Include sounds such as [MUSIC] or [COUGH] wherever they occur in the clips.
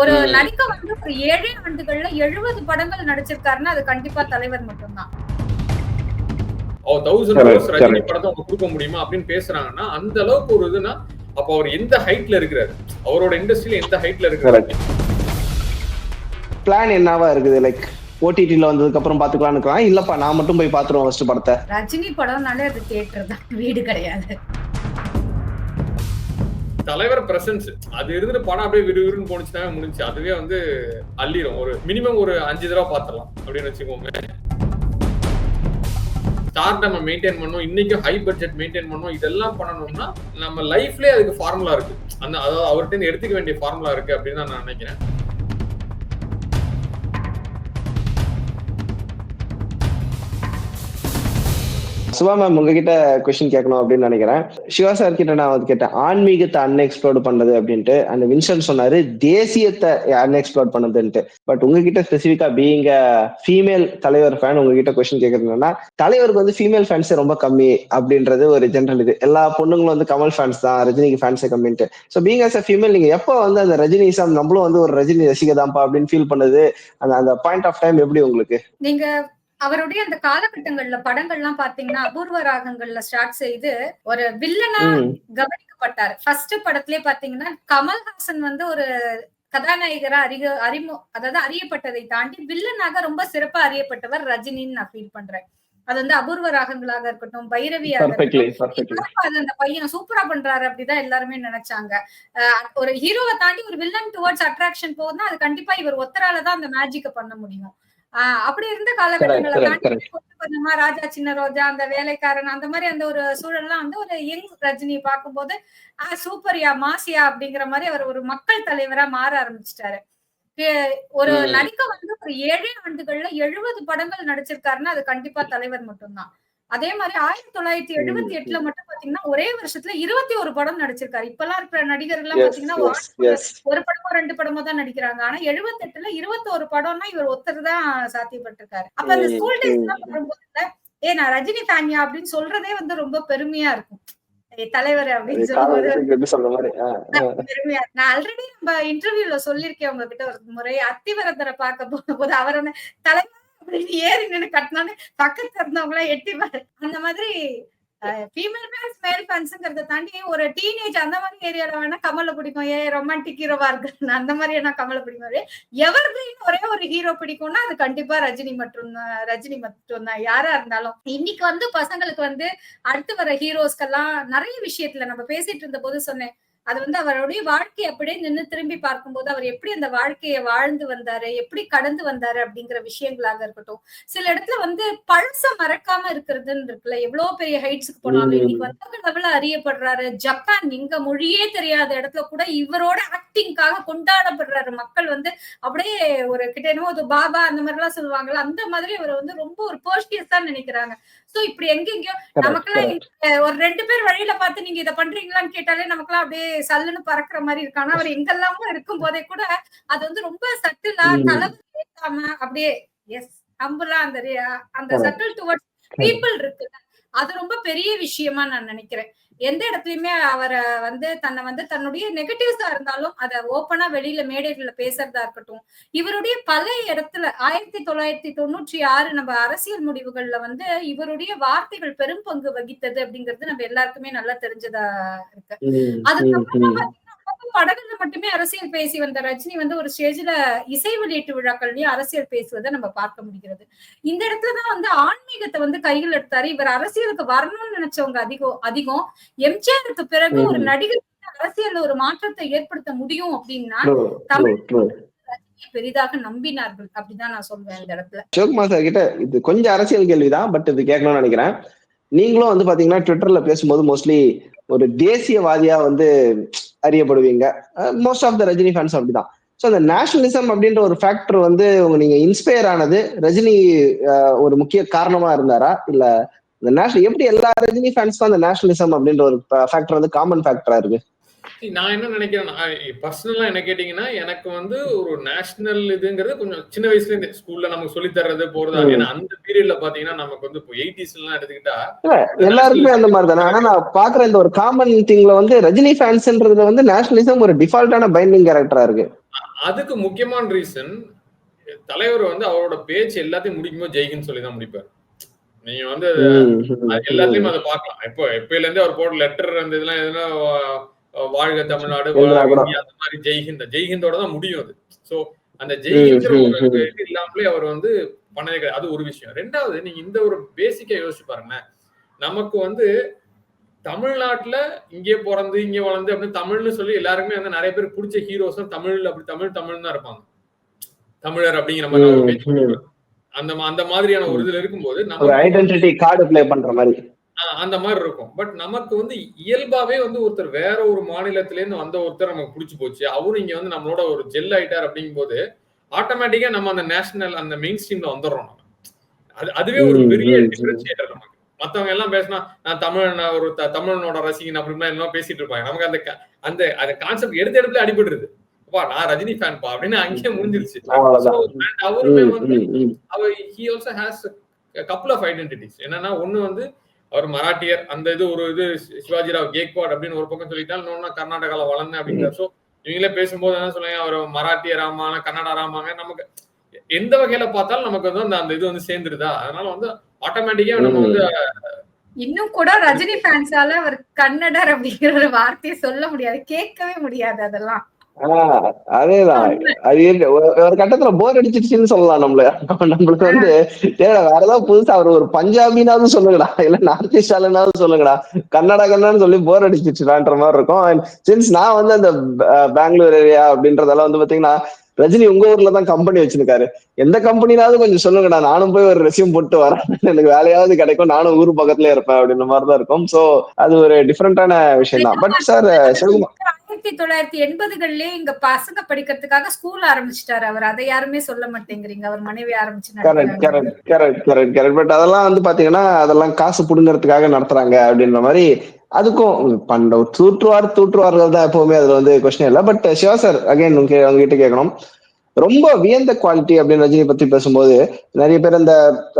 ஒரு. நடிக்க வந்து ஒரு ஏழே ஆண்டுகள்ல எழுபது படங்கள் நடிச்சிருக்காருன்னா அது கண்டிப்பா தலைவர் மட்டும்தான். Thousand rows Rajini. படத்தை அவங்க கொடுக்க முடியுமா அப்படின்னு பேசுறாங்கன்னா அந்த அளவுக்கு ஒரு இதுனா அப்ப அவர் எந்த ஹைட்ல இருக்கிறாரு? அவரோட இண்டஸ்ட்ரியில எந்த ஹைட்ல இருக்கிறாரு? பிளான் என்னவா இருக்குது? லைக் ஓடிடில வந்ததுக்கு அப்புறம் பாத்துக்கலாம்னு இருக்கலாம். இல்லப்பா நான் மட்டும் போய் பாத்துருவேன் ஃபர்ஸ்ட் படத்தை. ரஜினி படம்னாலே அது தியேட்டர் தான். வீடு கிடையாது. தலைவர் பிரசன்ஸ் அது இருந்து படம் அப்படியே விறுவிறுன்னு போனுச்சுனாவே முடிஞ்சு. அதுவே வந்து அள்ளிரும். ஒரு மினிமம் ஒரு அஞ்சு தடவை பாத்திரலாம் அப்படின்னு வச்சுக்கோங்க. ஸ்டார் நம்ம மெயின்டைன் பண்ணணும் இன்னைக்கு ஹை பட்ஜெட் மெயின்டைன் பண்ணணும் இதெல்லாம் பண்ணணும்னா நம்ம லைஃப்லயே அதுக்கு ஃபார்முலா இருக்கு. அந்த அதாவது அவர்கிட்ட இருந்து எடுத்துக்க வேண்டிய ஃபார்முலா இருக்கு அப்படின்னு தான் நான் நினைக்கிறேன். சுபா மேம் உங்ககிட்ட கொஸ்டின் கேட்கணும் அப்படின்னு நினைக்கிறேன். சிவா சார் கிட்ட நான் வந்து கேட்டேன் ஆன்மீகத்தை அன்எக்ஸ்ப்ளோர்ட் பண்ணது அப்படின்ட்டு. அந்த வின்சன் சொன்னாரு தேசியத்தை அன்எக்ஸ்ப்ளோர்ட் பண்ணதுன்ட்டு. பட் உங்ககிட்ட ஸ்பெசிஃபிக்கா பீங்க ஃபீமேல் தலைவர் ஃபேன் உங்ககிட்ட கொஸ்டின் கேட்கறது என்னன்னா தலைவருக்கு வந்து ஃபீமேல் ஃபேன்ஸ் ரொம்ப கம்மி அப்படின்றது ஒரு ஜென்ரல் இது. எல்லா பொண்ணுங்களும் வந்து கமல் ஃபேன்ஸ் தான் ரஜினிக்கு ஃபேன்ஸே கம்மின்ட்டு. So being as a female நீங்க எப்போ வந்து அந்த ரஜினிசம் நம்மளும் வந்து ஒரு ரஜினி ரசிகதான்ப்பா அப்படின்னு ஃபீல் பண்ணது? அந்த அந்த பாயிண்ட் ஆஃப் டைம் எப்படி உங்களுக்கு? நீங்க அவருடைய அந்த காலகட்டங்கள்ல படங்கள்லாம் பாத்தீங்கன்னா அபூர்வ ராகங்கள்ல ஸ்டார்ட் செய்து ஒரு வில்லனா கவனிக்கப்பட்டார். ஃபர்ஸ்ட் படத்திலே பாத்தீங்கன்னா கமல்ஹாசன் வந்து ஒரு கதாநாயகரா அறிக அறிமு அதாவது அறியப்பட்டதை தாண்டி வில்லனாக ரொம்ப சிறப்பா அறியப்பட்டவர் ரஜினின்னு நான் ஃபீல் பண்றேன். அது வந்து அபூர்வ ராகங்களாக இருக்கட்டும் பைரவியாக இருக்கட்டும். அந்த பையன் சூப்பரா பண்றாரு அப்படிதான் எல்லாருமே நினைச்சாங்க. ஒரு ஹீரோவை தாண்டி ஒரு வில்லன் டுவர்ட்ஸ் அட்ராக்ஷன் போகுதுன்னா அது கண்டிப்பா இவர் ஒத்தரால தான் அந்த மேஜிக்க பண்ண முடியும். அப்படி இருந்த காலகட்டங்களை. கொஞ்சம் ராஜா சின்ன ரோஜா அந்த வேலைக்காரன் அந்த மாதிரி அந்த ஒரு சூழல்லாம் வந்து ஒரு யங் ரஜினி பார்க்கும்போது ஆஹ் சூப்பர்யா மாசியா அப்படிங்கிற மாதிரி அவர் ஒரு மக்கள் தலைவரா மாற ஆரம்பிச்சிட்டாரு ஒரு. நடிக்க வந்து ஒரு ஏழே ஆண்டுகள்ல எழுபது படங்கள் நடிச்சிருக்காருன்னா அது கண்டிப்பா தலைவர் மட்டும்தான் அதே மாதிரி ஆயிரத்தி தொள்ளாயிரத்தி எழுபத்தி எட்டுல மட்டும் பாத்தீங்கன்னா ஒரே வருஷத்துல இருபத்தி ஒரு படம் நடிச்சிருக்காரு. இப்பெல்லாம் இருக்கிற நடிகர்கள் எல்லாம் பாத்தீங்கன்னா ஒரு படமோ ரெண்டு படமோ தான் நடிக்கிறாங்க. ஆனா எழுபத்தி எட்டுல இருபத்தோரு படம்னா இவர் ஒருத்தர் தான் சாத்தியப்பட்டிருக்காரு. அப்ப அந்த ஸ்கூல் டேஸ். எல்லாம் வரும்போது ஏ நான் ரஜினி ஃபேன்யா அப்படின்னு சொல்றதே வந்து ரொம்ப பெருமையா இருக்கும். தலைவர் அப்படின்னு சொல்லும்போது. பெருமையா. நான் ஆல்ரெடி நம்ம இன்டர்வியூல சொல்லிருக்கேன் உங்ககிட்ட ஒரு முறை. அத்திவரதரை பார்க்க போகும்போது அவர் வந்து தலைவர் அப்படின்னு ஏறி நின்று கட்டினோன்னு பக்கத்துல இருந்தவங்கள எட்டி அந்த மாதிரி ஃபீமேல் ஃபேன்ஸ் மேல் ஃபேன்ஸுங்கிறத தாண்டி ஒரு டீனேஜ் அந்த மாதிரி ஏரியால வேணா கமலை பிடிக்கும். ஏ ரொமான்டிக் ஹீரோவா இருக்கு அந்த மாதிரி என்ன கமலை பிடிக்கும்? எவர் கிரீன் ஒரே ஒரு ஹீரோ பிடிக்கும்னா அது கண்டிப்பா ரஜினி மற்றும் ரஜினி மட்டும் தான். யாரா இருந்தாலும். இன்னைக்கு வந்து பசங்களுக்கு வந்து அடுத்து வர ஹீரோஸ்க்கெல்லாம் நிறைய விஷயத்துல நம்ம பேசிட்டு இருந்த போது சொன்னேன். அது வந்து அவருடைய வாழ்க்கை அப்படியே நின்னு திரும்பி பார்க்கும்போது அவர் எப்படி அந்த வாழ்க்கையை வாழ்ந்து வந்தாரு எப்படி கடந்து வந்தாரு அப்படிங்கிற விஷயங்களாக இருக்கட்டும் சில இடத்துல வந்து பழச மறக்காம இருக்கிறதுன்னு இருக்குல்ல எவ்வளவு பெரிய ஹைட்ஸ்க்கு போனாலும். இன்னைக்கு வந்து லெவல்ல அறியப்படுறாரு ஜப்பான் எங்க மொழியே தெரியாத இடத்துல கூட இவரோட ஆக்டிங்காக கொண்டாடப்படுறாரு மக்கள் வந்து அப்படியே ஒரு கிட்ட என்னமோ ஒரு பாபா அந்த மாதிரி எல்லாம் சொல்லுவாங்கல்ல அந்த மாதிரி அவர் வந்து ரொம்ப ஒரு பர்ஷியஸா நினைக்கிறாங்க சோ இப்படி எங்கெங்கயோ நமக்கெல்லாம் correct. அஹ் ஒரு ரெண்டு பேர் வழியில பார்த்து நீங்க இதை பண்றீங்களான்னு கேட்டாலே நமக்கெல்லாம் அப்படியே சல்லுன்னு பறக்குற மாதிரி இருக்கு ஆனா அவர் எங்கெல்லாமோ இருக்கும் போதே கூட அது வந்து ரொம்ப சட்டிலா. தளவு ஏத்தாம அப்படியே எஸ் அம்புலா அந்த அந்த. சட்டில் டுவர்ட்ஸ் பீப்புள் இருக்கு அது ரொம்ப பெரிய விஷயமா நான் நினைக்கிறேன் எந்த இடத்துலயுமே அவரை வந்து தன்னை வந்து தன்னுடைய நெகட்டிவ்ஸா இருந்தாலும் அதை ஓப்பனா வெளியில மேடைகள்ல பேசுறதா இருக்கட்டும் இவருடைய பல இடத்துல ஆயிரத்தி தொள்ளாயிரத்தி தொண்ணூற்றி ஆறு நம்ம அரசியல் முடிவுகள்ல வந்து இவருடைய வார்த்தைகள் பெரும் பங்கு வகித்தது அப்படிங்கிறது நம்ம எல்லாருக்குமே நல்லா தெரிஞ்சதா இருக்கு. அதுக்கப்புறமா படங்கள்ல மட்டுமே அரசியல் பேசி வந்த ரஜினி வந்து ஒரு ஸ்டேஜ்ல இசை வெளியீட்டு விழாக்கள்லயும் அரசியல் பேசுவதை நம்ம பார்க்க முடிகிறது. இந்த இடத்துலதான் வந்து ஆன்மீகத்தை வந்து கையில் எடுத்தாரு. இவர் அரசியலுக்கு வரணும்னு நினைச்சவங்க அதிகம் அதிகம். எம்ஜிஆருக்கு பிறகு ஒரு. நடிகர் அரசியல்ல ஒரு மாற்றத்தை ஏற்படுத்த முடியும் அப்படின்னா true, true. பெரிதாக நம்பினார்கள் அப்படிதான் நான் சொல்வேன் இந்த இடத்துல. சிவகுமார் சார் கிட்ட இது கொஞ்சம் அரசியல் கேள்விதான் பட் இது கேட்கணும்னு நினைக்கிறேன். நீங்களும் வந்து பாத்தீங்கன்னா ட்விட்டர்ல பேசும்போது மோஸ்ட்லி ஒரு தேசியவாதியா வந்து அறியப்படுவீங்க. Most of the Rajini fans அப்படிதான். ஸோ அந்த நேஷனலிசம் அப்படின்ற ஒரு ஃபேக்டர் வந்து உங்க நீங்க இன்ஸ்பயர் ஆனது ரஜினி ஒரு முக்கிய காரணமா இருந்தாரா? இல்ல இந்த நேஷனல் எப்படி எல்லா ரஜினி ஃபேன்ஸ்க்கும் அந்த நேஷனலிசம் அப்படின்ற ஒரு ஃபேக்டர் வந்து காமன் ஃபேக்டரா இருக்கு? நான் என்ன நினைக்கிறேன் பர்சனலா என்ன கேட்டீங்கன்னா எனக்கு வந்து ஒரு நேஷனல் இதுங்கிறது கொஞ்சம் சின்ன வயசுல இருந்து ஸ்கூல்ல நமக்கு சொல்லி தர்றது போறது. ஏன்னா அந்த பீரியட்ல பாத்தீங்கன்னா நமக்கு வந்து இப்போ எயிட்டிஸ் எல்லாம் எடுத்துக்கிட்டா எல்லாருக்குமே அந்த மாதிரி தானே ஆனா நான் பாக்குற இந்த ஒரு காமன் திங்ல வந்து ரஜினி ஃபேன்ஸ்ன்றதுல வந்து நேஷனலிசம் ஒரு டிஃபால்ட்டான பைண்டிங் கேரக்டரா இருக்கு. அதுக்கு முக்கியமான ரீசன் தலைவர் வந்து அவரோட பேச்சு எல்லாத்தையும் முடிக்கும்போது ஜெய்கின்னு சொல்லி தான் முடிப்பார். நீங்க வந்து அது எல்லாத்தையும் அதை பார்க்கலாம். இப்போ எப்பயில இருந்தே அவர் போட்ட லெட்டர் அந்த இதெல்லாம் எதுனா வாழ்க தமிழ்நாடு அந்த மாதிரி ஜெய்ஹிந்த் ஜெய்ஹிந்தோட தான் முடியும் அது. சோ அந்த ஜெய்ஹிந்த் இல்லாமலே அவர் வந்து பண்ணதே கிடையாது. அது ஒரு விஷயம். ரெண்டாவது நீங்க இந்த ஒரு பேசிக்கா யோசிச்சு பாருங்களேன். நமக்கு வந்து தமிழ்நாட்டுல இங்கே பிறந்து இங்க வளர்ந்து அப்படின்னு தமிழ்னு சொல்லி எல்லாருக்குமே வந்து நிறைய பேர் பிடிச்ச ஹீரோஸ் தமிழ் அப்படி தமிழ் தமிழ் தான் இருப்பாங்க. தமிழர் அப்படிங்கிற மாதிரி. அந்த அந்த மாதிரியான ஒரு இதுல இருக்கும்போது நம்ம ஐடென்டிட்டி கார்டு ப்ளே பண்ற மாதிரி. அந்த மாதிரி இருக்கும். பட் நமக்கு வந்து இயல்பாவே வந்து ஒருத்தர் வேற ஒரு மாநிலத்தில இருந்து வந்த ஒருத்தர் நமக்கு பிடிச்சு போச்சு. அவரும் இங்க வந்து நம்மளோட ஒரு ஜெல் ஆயிட்டார் அப்படிங்கும் போது ஆட்டோமேட்டிக்கா நம்ம அந்த நேஷனல் அந்த மெயின் ஸ்ட்ரீம்ல வந்துடுறோம் நம்ம. அது அதுவே ஒரு பெரிய. டிஃபரன்சியேட்டர் நமக்கு. மத்தவங்க எல்லாம் பேசினா நான் தமிழ் ஒரு தமிழனோட ரசிகன் அப்படின்னா எல்லாம் பேசிட்டு இருப்பாங்க. நமக்கு அந்த அந்த அந்த கான்செப்ட் எடுத்த இடத்துல அடிபடுறது அப்பா நான் ரஜினி ஃபேன் பா அப்படின்னு அங்கேயே முடிஞ்சிருச்சு. அவருமே வந்து. அவர் he also has couple of identities என்னன்னா ஒண்ணு வந்து அவர் மராட்டியர் அந்த இது ஒரு இது சிவாஜி ராவ் கேக்வாட் அப்படின்னு ஒரு பக்கம் சொல்லிட்டால் இன்னொன்னு கர்நாடகால வளர்ந்தேன் அப்படிங்கிற சோ இவங்களே பேசும்போது என்ன சொல்லுவாங்க அவர் மராட்டிய ராமான கன்னடா ராமாங்க நமக்கு எந்த வகையில பார்த்தாலும் நமக்கு வந்து அந்த அந்த இது வந்து சேர்ந்துருதா? அதனால வந்து ஆட்டோமேட்டிக்கா நம்ம வந்து இன்னும் கூட ரஜினி ஃபேன்ஸால அவர் கன்னடர் அப்படிங்கிற ஒரு வார்த்தையை சொல்ல முடியாது கேட்கவே முடியாது அதெல்லாம். அதேதான். அது இருக்கு. ஒரு கட்டத்துல போர் அடிச்சிருச்சுன்னு சொல்லலாம் நம்மள. நம்மளுக்கு வந்து வேற ஏதாவது புதுசா அவர் ஒரு பஞ்சாபினாவது சொல்லுங்கடா. இல்ல நார்த் ஈஸ்டாலனாவது சொல்லுங்கடா. கன்னடா கன்னடான்னு சொல்லி போர் அடிச்சிருச்சுடான்ற மாதிரி இருக்கும். சின்ஸ் நான் வந்து அந்த பெங்களூர் ஏரியா அப்படின்றதெல்லாம் வந்து பாத்தீங்கன்னா ரஜினி உங்க ஊர்ல தான் கம்பெனி வச்சிருக்காரு. எந்த கம்பெனினாவது கொஞ்சம் சொல்லுங்கடா. நானும் போய் ஒரு ரெசியூம் போட்டு வரேன். [LAUGHS] எனக்கு வேலையாவது கிடைக்கும். நானும் ஊர் பக்கத்துல இருப்பேன் அப்படின்ற மாதிரி தான் இருக்கும். சோ அது ஒரு டிஃப்ரெண்டான விஷயம் தான். பட் சார் சிவகுமார் ஆயிரத்தி தொள்ளாயிரத்தி எண்பதுகள்லயே இங்க பசங்க படிக்கிறதுக்காக ஸ்கூல் ஆரம்பிச்சிட்டாரு அவர். அதை யாருமே சொல்ல மாட்டேங்கிறீங்க. அவர் மனைவி ஆரம்பிச்சு கரெக்ட் நடத்துறாங்க. Correct correct correct correct but அதெல்லாம் வந்து பாத்தீங்கன்னா அதெல்லாம் காசு புடுங்கறதுக்காக நடத்துறாங்க அப்படின்ற மாதிரி அதுக்கும் பண்ட தூற்றுவார் தூற்றுவார்கள் தான் எப்பவுமே அதுல வந்து கொஸ்டின் இல்ல. பட் சிவா சார் அகைன் அவங்க உங்ககிட்ட கேட்கணும். ரொம்ப வியந்த குவாலிட்டி அப்படின்னு ரஜினி பத்தி பேசும்போது நிறைய பேர் இந்த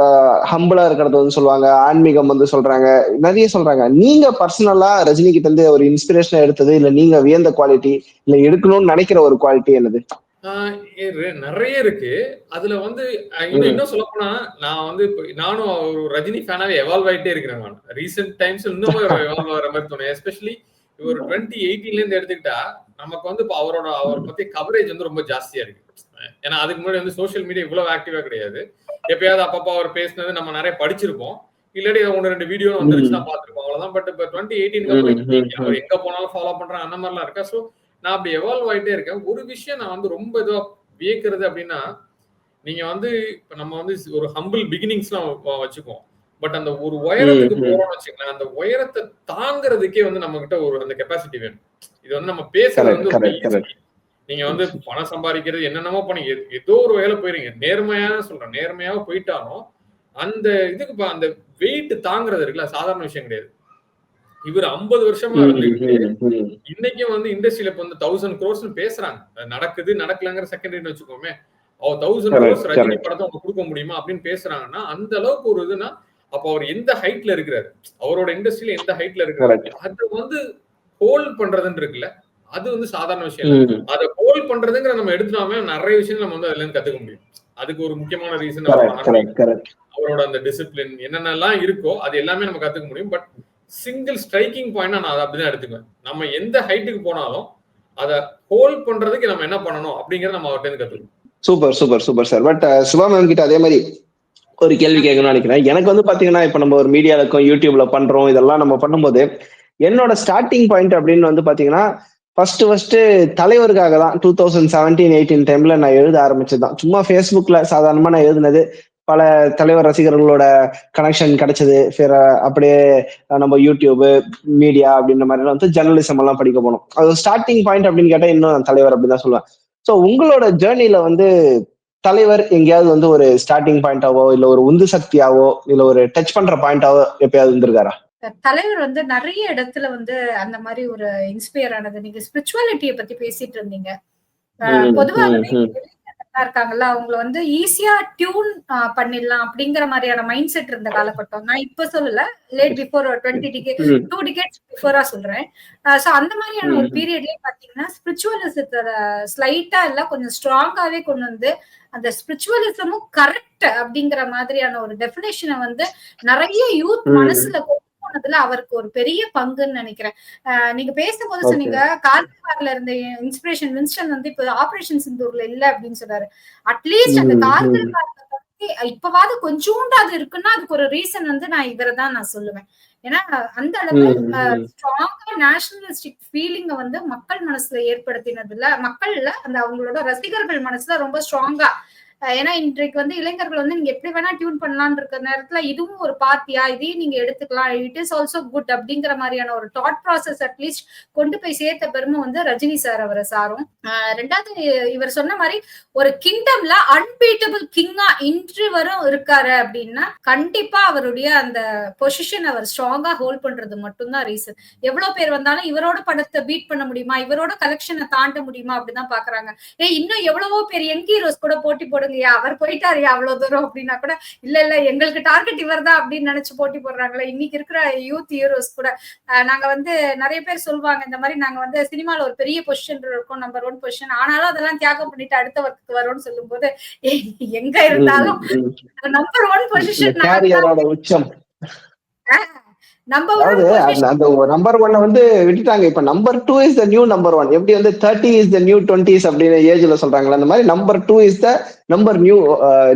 uh, ஹம்பிளா இருக்கிறது வந்து சொல்லுவாங்க ஆன்மீகம் வந்து சொல்றாங்க நிறைய சொல்றாங்க. நீங்க பர்சனலா ரஜினி கிட்ட இருந்து ஒரு இன்ஸ்பிரேஷன் எடுத்தது இல்ல நீங்க வியந்த குவாலிட்டி இல்ல எடுக்கணும்னு நினைக்கிற ஒரு குவாலிட்டி என்னது? நிறைய இருக்கு. அதுல வந்து இன்னும் இன்னும் சொல்ல போனா நான் வந்து இப்ப நானும் ஒரு ரஜினி ஃபேனாவே எவால்வ் ஆயிட்டே இருக்கிறேன் நான். ரீசெண்ட் டைம்ஸ் இன்னும் எவால்வ் ஆகிற மாதிரி தோணும். எஸ்பெஷலி ஒரு டுவெண்ட்டி எயிட்டீன்ல இருந்து எடுத்துக்கிட்டா நமக்கு வந்து இப்ப அவரோட அவர் பத்தி கவரேஜ் வந்து ரொம்ப ஜாஸ்தியா இருக்கு. ஏன்னா அதுக்கு முன்னாடி வந்து சோஷியல் மீடியா இவ்வளவு ஆக்டிவா கிடையாது. எப்பயாவது அப்பப்போ அவர் பேசினது நம்ம நிறைய படிச்சிருப்போம். இல்லாட்டி ஒன்று ரெண்டு வீடியோ வந்துருச்சுன்னா பார்த்திருப்போம். அவ்வளவுதான். பட் இப்ப டுவெண்ட்டி எயிட்டீன் அவர் எங்க போனாலும் ஃபாலோ பண்றாங்க அந்த மாதிரிலாம் இருக்கா? சோ நான் அப்படி எவால்வ் ஆயிட்டே இருக்கேன். ஒரு விஷயம் நான் வந்து ரொம்ப இதுவா வியக்கிறது அப்படின்னா நீங்க வந்து இப்ப நம்ம வந்து ஒரு ஹம்பிள் பிகினிங்ஸ்லாம் வச்சுக்குவோம். பட் அந்த ஒரு உயரத்துக்கு. போறோம்னு வச்சுக்கோங்களேன் அந்த உயரத்தை தாங்குறதுக்கே வந்து நம்ம கிட்ட ஒரு அந்த கெப்பாசிட்டி வேணும். இது வந்து நம்ம பேசுறது வந்து. நீங்க வந்து பணம் சம்பாதிக்கிறது என்னென்னமோ பண்ணி ஏதோ ஒரு வேலை போயிருங்க. நேர்மையா சொல்றேன். நேர்மையாவ போயிட்டாலும் அந்த இதுக்கு அந்த வெயிட் தாங்குறது இருக்குல்ல சாதாரண விஷயம் கிடையாது. இவர் ஐம்பது வருஷமா இன்னைக்கும் வந்து இண்டஸ்ட்ரியில இப்ப வந்து தௌசண்ட் க்ரோஸ் பேசுறாங்க. நடக்குது நடக்கலங்கிற செகண்டரின்னு வச்சுக்கோமே. அவ தௌசண்ட் க்ரோஸ் ரஜினி. படத்தை அவங்க கொடுக்க முடியுமா அப்படின்னு பேசுறாங்கன்னா அந்த அளவுக்கு ஒரு இதுனா அப்ப அவர் எந்த ஹைட்ல இருக்கிறாரு? அவரோட இண்டஸ்ட்ரியில எந்த ஹைட்ல இருக்கிறாரு. அது வந்து ஹோல்ட் பண்றதுன்னு இருக்குல்ல. அது வந்து சாதாரண விஷயம். அதை ஹோல்ட் பண்றதுங்கிற நம்ம எடுத்துட்டாமே நிறைய விஷயம் நம்ம வந்து அதுல இருந்து கத்துக்க முடியும். அதுக்கு ஒரு முக்கியமான ரீசன் அவரோட அந்த டிசிப்ளின் என்னென்னலாம் இருக்கோ அது எல்லாமே நம்ம கத்துக்க முடியும். பட் சிங்கிள் ஸ்ட்ரைக்கிங் பாயிண்டா நான் அதை அப்படிதான் எடுத்துக்குவேன். நம்ம எந்த ஹைட்டுக்கு போனாலும் அதை ஹோல்ட் பண்றதுக்கு நம்ம என்ன பண்ணணும் அப்படிங்கறத நம்ம அவர்கிட்ட இருந்து கத்துக்கணும். Super super super sir but Siva ma'am கிட்ட அதே மாதிரி ஒரு கேள்வி கேட்கணும்னு நினைக்கிறேன். எனக்கு வந்து பாத்தீங்கன்னா இப்ப நம்ம ஒரு மீடியால இருக்கோம் யூடியூப்ல பண்றோம் இதெல்லாம் நம்ம பண்ணும்போது என்னோட ஸ்டார்டிங் பாயிண்ட் அப்படின்னு வந்து பாத்தீங்கன்னா ஃபர்ஸ்ட் ஃபர்ஸ்ட் தலைவருக்காக தான் டூ தௌசண்ட் செவன்டீன் எயிட்டீன் டைம்ல நான் எழுத ஆரம்பிச்சதுதான். சும்மா ஃபேஸ்புக்ல சாதாரணமா நான் எழுதுனது பல தலைவர் ரசிகர்களோட கனெக்ஷன் கிடைச்சது. பிற அப்படியே நம்ம யூடியூப் மீடியா அப்படின்ற மாதிரி வந்து ஜெர்னலிசம் எல்லாம் படிக்க போனோம். அது ஸ்டார்டிங் பாயிண்ட் அப்படின்னு கேட்டா இன்னும் தலைவர் அப்படின்னு தான் சொல்லுவேன். ஸோ உங்களோட ஜேர்னில வந்து தலைவர் எங்கேயாவது வந்து ஒரு ஸ்டார்டிங் பாயிண்டாவோ இல்ல ஒரு உந்து சக்தியாவோ இல்ல ஒரு டச் பண்ற பாயிண்டாவோ எப்பயாவது இருந்திருக்காரா? தலைவர் வந்து நிறைய இடத்துல வந்து அந்த மாதிரி ஒரு இன்ஸ்பயர் ஆனது. நீங்க ஸ்பிரிச்சுவாலிட்டியை பத்தி பேசிட்டு இருந்தீங்க. பொதுவாகவே. இருக்காங்கல்ல அவங்கள வந்து ஈஸியா டியூன் பண்ணிடலாம் அப்படிங்கிற மாதிரியான மைண்ட் செட் இருந்த காலகட்டம். நான் இப்ப சொல்லல. Late before twenty decade two decades பிஃபோரா சொல்றேன். சோ அந்த மாதிரியான ஒரு பீரியட்லயே பாத்தீங்கன்னா ஸ்பிரிச்சுவலிசத்தை ஸ்லைட்டா இல்ல கொஞ்சம் ஸ்ட்ராங்காவே கொண்டு வந்து அந்த ஸ்பிரிச்சுவலிசமும் கரெக்ட் அப்படிங்கிற மாதிரியான ஒரு டெபினேஷனை வந்து நிறைய யூத். மனசுல கொண்டு போனதுல அவருக்கு ஒரு பெரிய பங்குன்னு நினைக்கிறேன் நீங்க பேசும்போது. சொன்னீங்க கார்கிவார்ல இருந்த இன்ஸ்பிரேஷன் வின்ஸ்டன் வந்து இப்ப ஆபரேஷன் சிந்தூர்ல இல்ல அப்படின்னு சொன்னாரு அட்லீஸ்ட் அந்த ம், கார்கில் ம். வார்ல பத்தி இப்பவாவது கொஞ்சோண்டு அது இருக்குன்னா அதுக்கு ஒரு ரீசன் வந்து நான் இவரை தான் நான் சொல்லுவேன் ஏன்னா அந்த அளவு. ஸ்ட்ராங்கா நேஷனலிஸ்டிக் ஃபீலிங்க வந்து மக்கள் மனசுல ஏற்படுத்தினதுல மக்கள்ல அந்த அவங்களோட ரசிகர்கள் மனசுல ரொம்ப ஸ்ட்ராங்கா ஏன்னா இன்றைக்கு வந்து இளைஞர்கள் வந்து நீங்க எப்படி வேணா டியூன் பண்ணலாம்னு இருக்கிற நேரத்துல இதுவும் ஒரு பார்ட்டியா இதையும் நீங்க எடுத்துக்கலாம். இட் இஸ் ஆல்சோ குட் அப்படிங்கிற மாதிரியான ஒரு தாட் ப்ராசஸ் அட்லீஸ்ட் கொண்டு போய் சேர்த்த பெருமை வந்து ரஜினி சார் அவரை சாரும். ரெண்டாவது இவர் சொன்ன மாதிரி ஒரு கிங்டம்ல அன்பீட்டபிள் கிங்கா இன்று வரும் இருக்காரு அப்படின்னா கண்டிப்பா அவருடைய அந்த பொசிஷன் அவர் ஸ்ட்ராங்கா ஹோல்ட் பண்றது மட்டும்தான் ரீசன் எவ்வளவு பேர் வந்தாலும் இவரோட படத்தை பீட் பண்ண முடியுமா? இவரோட கலெக்ஷனை தாண்ட முடியுமா? அப்படிதான் பாக்குறாங்க. ஏ இன்னும் எவ்வளவோ பேர் யங் ஹீரோஸ் கூட போட்டி போட போடுங்கய்யா அவர் போயிட்டாருயா அவ்வளவு தூரம் அப்படின்னா கூட இல்ல இல்ல எங்களுக்கு டார்கெட் இவர் தான் அப்படின்னு நினைச்சு போட்டி போடுறாங்களே. இன்னைக்கு இருக்கிற யூத் ஹீரோஸ் கூட நாங்க வந்து நிறைய பேர் சொல்லுவாங்க இந்த மாதிரி நாங்க வந்து சினிமால ஒரு பெரிய பொசிஷன் இருக்கோம் நம்பர் ஒன் பொசிஷன் ஆனாலும் அதெல்லாம் தியாகம் பண்ணிட்டு அடுத்த ஒர்க்கு வரோம்னு சொல்லும் போது எங்க இருந்தாலும். நம்பர் ஒன் பொசிஷன் அந்த நம்பர் ஒன்ன வந்து விட்டுட்டாங்க. இப்ப number two is the new number one எப்படி வந்து thirty is the new twenties அப்படின்னு ஏஜ்ல சொல்றாங்களா அந்த மாதிரி number two is the number new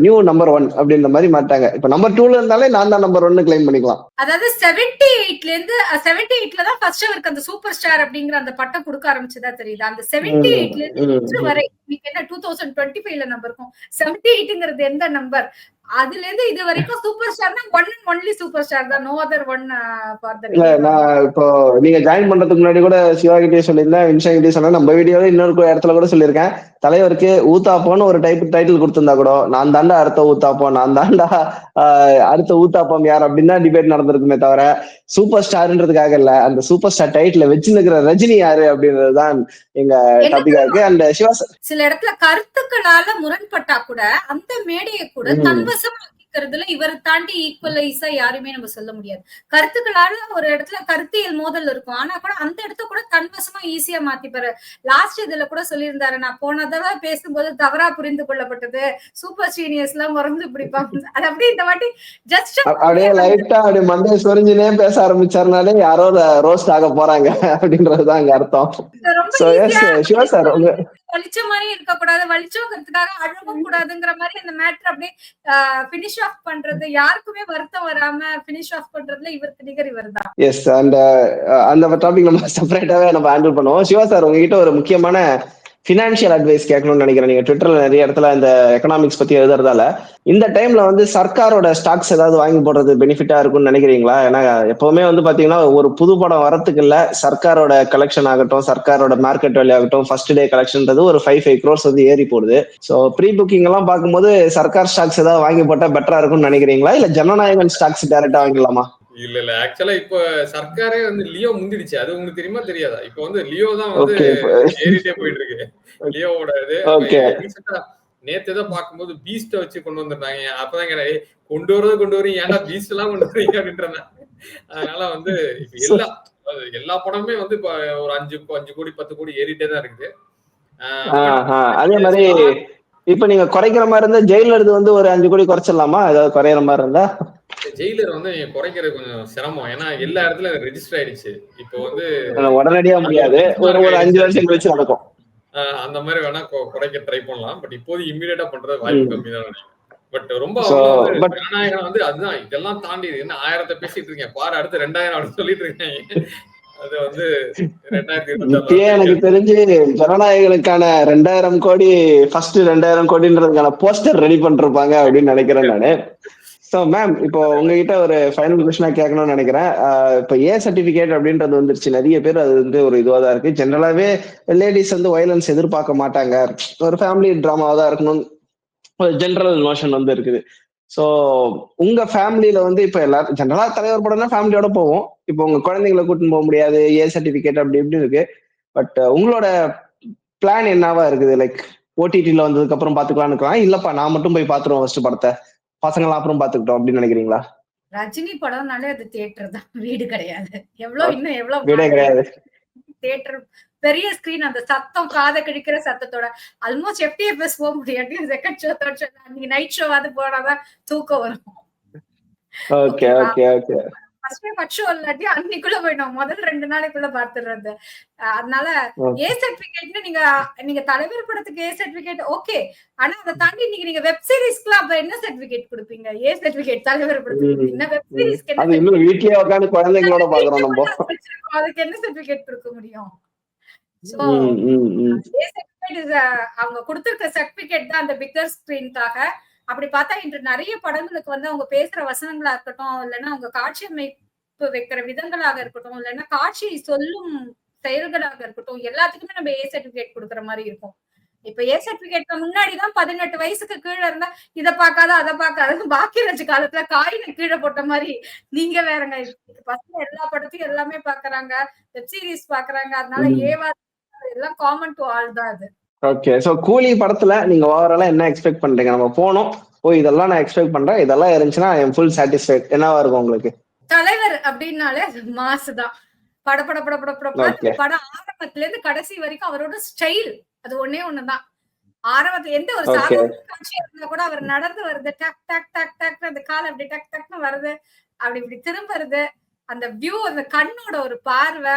new number one அப்படின்ற மாதிரி மாட்டாங்க இப்ப நம்பர் டூல இருந்தாலே நான் தான் நம்பர் ஒன்னு கிளைம் பண்ணிக்கலாம். அதாவது செவன்டி எயிட்ல இருந்து செவன்டி எயிட்ல தான் ஃபர்ஸ்ட் அவருக்கு அந்த சூப்பர் ஸ்டார் அப்படிங்கிற அந்த பட்டம் கொடுக்க ஆரம்பிச்சதா தெரியுது? அந்த செவன்டி எயிட்ல இருந்து. வரை என்ன டூ தௌசண்ட் டுவெண்ட்டி ஃபைவ்ல நம்பர் இருக்கும். செவன்டி எயிட்ங்கிறது எந்த நம்பர் அதுல இருந்து இது வரைக்கும் super ஸ்டார்னா one and only super star தான் நோ அதர் ஒன் ஃபார் இல்ல நான் இப்போ நீங்க ஜாயின் பண்றதுக்கு முன்னாடி கூட சிவா கிட்டே சொல்லியிருந்தேன் வின்ஷா கிட்டே சொன்னேன். நம்ம வீடியோல இன்னொரு இடத்துல கூட சொல்லியிருக்கேன். தலைவருக்கு ஊத்தாப்போன்னு ஒரு டைப் டைட்டில் கொடுத்திருந்தா கூட நான் தாண்டா அடுத்த ஊத்தாப்பம் நான் தாண்டா அடுத்த ஊத்தாப்பம் யார்? அப்படின்னு தான் டிபேட் நடந்திருக்குமே தவிர சூப்பர் ஸ்டார்ன்றதுக்காக இல்ல. அந்த சூப்பர் ஸ்டார் டைட்டில் வச்சிருக்கிற ரஜினி யாரு அப்படின்றதுதான் எங்க டாபிக்கா இருக்கு. அண்ட் சிவா சில இடத்துல கருத்துக்களால முரண்பட்டா கூட அந்த மேடையை கூட ம். தன்வசமாக்கிறதுல இவரை தாண்டி ஈக்குவலைஸா யாருமே நம்ம சொல்ல முடியாது. கருத்துக்களால ஒரு இடத்துல கருத்தியல் மோதல் இருக்கும். ஆனா கூட அந்த இடத்த கூட தன்வசமா ஈஸியா மாத்திப்பாரு லாஸ்ட் இதுல கூட சொல்லியிருந்தாரு நான் போன தடவை பேசும்போது தவறா புரிந்து கொள்ளப்பட்டது. சூப்பர் சீனியர்ஸ் எல்லாம் மறந்து பிடிப்பாங்க. அது அப்படியே இந்த வாட்டி ஜஸ்ட் அப்படியே லைட்டா அப்படியே மண்டைய சொரிஞ்சுனே பேச ஆரம்பிச்சாருனாலே யாரோ ரோஸ்ட் ஆக போறாங்க அப்படின்றதுதான் அங்க அர்த்தம். வலிச்ச மாதிரி இருக்கக்கூடாது. வலிச்சோங்கிறதுக்காக அழவும் கூடாதுங்கிற மாதிரி அந்த மேட்டர் அப்படியே பினிஷ் ஆஃப் பண்றது. யாருக்குமே வருத்தம் வராம பினிஷ் ஆஃப் பண்றதுல இவருக்கு நிகர் இவர் தான் எஸ் அந்த அந்த டாபிக் நம்ம செப்பரேட்டாவே நம்ம ஹேண்டில் பண்ணுவோம். சிவா சார் உங்ககிட்ட ஒரு முக்கியமான ஃபினான்ஷியல் அட்வைஸ் கேட்கணும்னு நினைக்கிறேன். நீங்க ட்விட்டர்ல நிறைய இடத்துல இந்த எக்கனாமிக்ஸ் பத்தி எழுதுறதால. இந்த டைம்ல வந்து சர்க்காரோட ஸ்டாக்ஸ் ஏதாவது வாங்கி போடுறது பெனிஃபிட்டா இருக்கும்னு நினைக்கிறீங்களா? ஏன்னா எப்பவுமே வந்து பாத்தீங்கன்னா ஒரு புது படம் வரத்துக்கு இல்ல சர்க்காரோட கலெக்ஷன் ஆகட்டும் சர்க்காரோட மார்க்கெட் வேல்யூ ஆகட்டும் ஃபர்ஸ்ட் டே கலெக்ஷன்ன்றது ஒரு ஃபைவ் ஃபைவ் க்ரோர்ஸ் வந்து ஏறி போடுது ஸோ ப்ரீ புக்கிங் எல்லாம் பார்க்கும்போது சர்க்கார் ஸ்டாக்ஸ் ஏதாவது வாங்கி போட்டா பெட்டரா இருக்கும்னு நினைக்கிறீங்களா? இல்ல ஜனநாயகன் ஸ்டாக்ஸ் டேரக்டா வாங்கிடலாமா? இல்ல இல்ல. ஆக்சுவலா இப்ப சர்க்காரே வந்து லியோ முந்திடுச்சு. அது உங்களுக்கு தெரியுமா தெரியாதா? இப்ப வந்து லியோ தான் வந்து ஏறிட்டே போயிட்டு இருக்கு லியோவோட இது. நேத்து தான் பார்க்கும்போது பீஸ்ட வச்சு கொண்டு வந்திருந்தாங்க. அப்பதான் "ஏய், கொண்டு வரது கொண்டு வரீங்க ஏன்டா பீஸ்ட் எல்லாம் கொண்டு வரீங்க அப்படின்றாங்க அதனால வந்து இப்ப எல்லா எல்லா படமுமே வந்து இப்ப ஒரு அஞ்சு அஞ்சு கோடி பத்து கோடி ஏறிட்டே தான் இருக்குது. அதே மாதிரி இப்ப நீங்க குறைக்கிற மாதிரி இருந்தா ஜெயிலர் வந்து ஒரு அஞ்சு கோடி குறைச்சிடலாமா? ஏதாவது குறையிற மாதிரி இருந்தா? ஜெயிலர் வந்து குறைக்கிறது கொஞ்சம் சிரமம். ஏன்னா எல்லா இடத்துலயும் ரெஜிஸ்டர் ஆயிடுச்சு. இப்போ வந்து உடனடியா முடியாது. ஒரு அஞ்சு வருஷம் கழிச்சு நடக்கும். அந்த மாதிரி வேணா குறைக்க ட்ரை பண்ணலாம். பட் இப்போது இம்மீடியட்டா பண்றது வாய்ப்பு. கம்மி தான் பட் ரொம்ப ஜனநாயகம் வந்து அதுதான். இதெல்லாம் தாண்டி என்ன ஆயிரத்தை பேசிட்டு இருக்கேன் பாரு அடுத்து ரெண்டாயிரம் அப்படின்னு சொல்லிட்டு இருக்காங்க. அது வந்து ரெண்டாயிரத்தி எனக்கு தெரிஞ்சு ஜனநாயகனுக்கான ரெண்டாயிரம் கோடி ஃபர்ஸ்ட் ரெண்டாயிரம் கோடின்றதுக்கான போஸ்டர் ரெடி பண்ணிருப்பாங்க அப்படின்னு நினைக்கிறேன் நானு. ஸோ மேம் இப்போ உங்ககிட்ட ஒரு ஃபைனல் கொஸ்டினா கேட்கணும்னு நினைக்கிறேன். இப்போ ஏ சர்டிபிகேட் அப்படின்றது வந்துருச்சு. நிறைய பேர் அது வந்து ஒரு இதுவாக தான் இருக்கு. ஜென்ரலாவே லேடிஸ் வந்து வயலன்ஸ் எதிர்பார்க்க மாட்டாங்க. ஒரு ஃபேமிலி ட்ராமாவா தான் இருக்கணும். ஒரு ஜென்ரல் நோஷன் வந்து இருக்குது. ஸோ உங்க ஃபேமிலியில வந்து இப்போ எல்லாரும் ஜென்ரலா தலைவர் படம்னா ஃபேமிலியோட போவோம். இப்போ உங்க குழந்தைங்களை கூட்டின்னு போக முடியாது. ஏ சர்டிபிகேட் அப்படி இப்படி இருக்கு. பட் உங்களோட பிளான் என்னவா இருக்குது? லைக் ஓடிடியில் வந்ததுக்கு அப்புறம் பாத்துக்கலாம்னு இருக்கலாம். இல்லப்பா நான் மட்டும் போய் பார்த்துருவோம் ஃபர்ஸ்ட் படத்தை. பசங்களாம் அப்புறம் பாத்துக்கிட்டோம் அப்படின்னு நினைக்கிறீங்களா? ரஜினி படம்னாலே அது தியேட்டர் தான். [LAUGHS] வீடு கிடையாது. எவ்வளவு இன்னும் எவ்வளவு வீடே கிடையாது. [LAUGHS] தியேட்டர் பெரிய ஸ்கிரீன் அந்த சத்தம் காதை கிழிக்கிற சத்தத்தோட. ஆல்மோஸ்ட் எஃப்டிஎஃப்எஸ் போக முடியாது செகண்ட் ஷோ தேர்ட் ஷோ நீங்க நைட் ஷோவாது போனாதான் தூக்கம் வரும். ஓகே ஓகே ஓகே ஷோ இல்லாட்டி அன்னைக்குள்ள போயிடும் முதல் ரெண்டு நாளைக்குள்ள பாத்துறது அஹ் அதனால ஏ சர்டிபிகேட்னு நீங்க நீங்க தலைவர் படத்துக்கு ஏ சர்டிபிகேட் ஓகே ஆனா அதை தாண்டி நீங்க நீங்க வெப் சீரிஸ்க்குலாம் அப்ப என்ன சர்டிபிகேட் கொடுப்பீங்க? ஏ சர்டிபிகேட் தலைவர் படத்துக்கு என்ன வெப் சீரிஸ்க்கு அது என்ன இன்னும் வீட்லயே உட்காந்து குழந்தைங்களோட பாக்குறோம் நம்ம. அதுக்கு என்ன சர்டிபிகேட் கொடுக்க முடியும்? அவங்க கொடுத்திருக்க சர்டிபிகேட் தான் அந்த பிக்கர் ஸ்கிரீனுக்காக அப்படி பார்த்தா இன்று நிறைய படங்களுக்கு வந்து அவங்க பேசுற வசனங்களா இருக்கட்டும் இல்லைன்னா அவங்க காட்சி அமைப்பு வைக்கிற விதங்களாக இருக்கட்டும் இல்லைன்னா காட்சி சொல்லும் செயல்களாக இருக்கட்டும் எல்லாத்துக்குமே நம்ம ஏ சர்டிபிகேட் கொடுக்குற மாதிரி இருக்கும். இப்ப ஏ சர்டிபிகேட் முன்னாடி தான் பதினெட்டு வயசுக்கு கீழே இருந்தா இதை பார்க்காத அதை பார்க்காத பாக்கியராஜ் காலத்துல காயினை கீழே போட்ட மாதிரி நீங்க வேறங்க. பசங்க எல்லா படத்தையும் எல்லாமே பாக்குறாங்க வெப் சீரிஸ் பாக்குறாங்க. அதனால. ஏவா எல்லாம் காமன் டு ஆல் தான் அது. ஓகே சோ கூலி படத்துல நீங்க ஓவராலா என்ன எக்ஸ்பெக்ட் பண்றீங்க? நம்ம போனோம் ஓ இதெல்லாம் நான் எக்ஸ்பெக்ட் பண்றேன். இதெல்லாம் இருந்துச்சுன்னா ஐ ஃபுல் சாட்டிஸ்ஃபைட் என்னவா இருக்கும் உங்களுக்கு? தலைவர் அப்படின்னாலே மாசு தான் பட பட பட பட பட. படம் ஆரம்பத்துல இருந்து கடைசி வரைக்கும் அவரோட ஸ்டைல் அது ஒண்ணே ஒண்ணுதான். ஆரம்பத்துல எந்த ஒரு. சாதாரண காட்சியா இருந்தா கூட அவர் நடந்து வருது. டக் டக் டக் டக் அந்த கால் அப்படி டக் டக்னு வருது. அப்படி இப்படி திரும்புறது. அந்த வியூ அந்த கண்ணோட ஒரு பார்வை.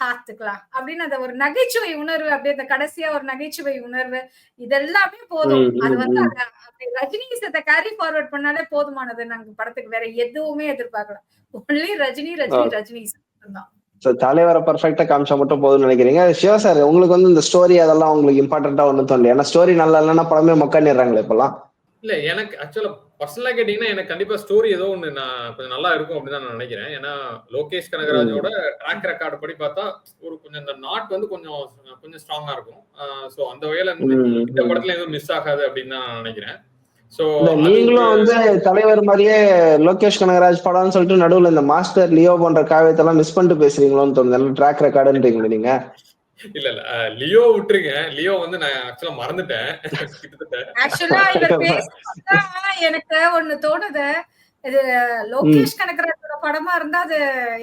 பார்த்துக்கலாம். அப்படின்னு அந்த ஒரு நகைச்சுவை உணர்வு அப்படியே அந்த கடைசியா ஒரு நகைச்சுவை உணர்வு இதெல்லாமே போதும். அது வந்து அப்படி ரஜினி இசத்தை கேரி ஃபார்வர்ட் பண்ணாலே போதுமானது. நாங்க படத்துக்கு வேற எதுவுமே எதிர்பார்க்கல. ஒன்லி ரஜினி ரஜினி ரஜினி தான் தலைவரை பர்ஃபெக்டா காமிச்சா மட்டும் போதும்னு நினைக்கிறீங்க? சிவா சார் உங்களுக்கு வந்து இந்த ஸ்டோரி அதெல்லாம் உங்களுக்கு இம்பார்ட்டண்டா ஒண்ணு தோணல ஏன்னா ஸ்டோரி நல்லா இல்லைன்னா படமே மொக்கானிடுறாங்களே இப்பெல்லாம். இல்ல எனக்கு ஆக்சுவலா பர்சனலா கேட்டீங்கன்னா எனக்கு கண்டிப்பா ஸ்டோரி ஏதோ ஒண்ணு நான் கொஞ்சம் நல்லா இருக்கும் அப்படின்னு தான் நான் நினைக்கிறேன். ஏன்னா லோகேஷ் கனகராஜோட ட்ராக் ரெக்கார்டு படி பார்த்தா ஒரு கொஞ்சம் இந்த நாட் வந்து கொஞ்சம் கொஞ்சம் ஸ்ட்ராங்கா இருக்கும். சோ அந்த வகையில இந்த படத்துல எதுவும் மிஸ் ஆகாது அப்படின்னு நான் நினைக்கிறேன். சோ நீங்களும் வந்து தலைவர் மாதிரியே லோகேஷ் கனகராஜ் படம்னு சொல்லிட்டு நடுவுல இந்த மாஸ்டர் லியோ போன்ற காவியத்தெல்லாம் மிஸ் பண்ணிட்டு பேசுறீங்களோன்னு தோணுது. ட்ராக் ரெக்கார்டுன்றீங்களா நீங்க. இல்ல இல்ல. லியோ விட்டுருங்க. லியோ வந்து நான் ஆக்சுவலா மறந்துட்டேன். ஆக்சுவலா [LAUGHS] எனக்கு ஒண்ணு தோணுது. இது லோகேஷ் கனகராஜோட படமா இருந்தா அது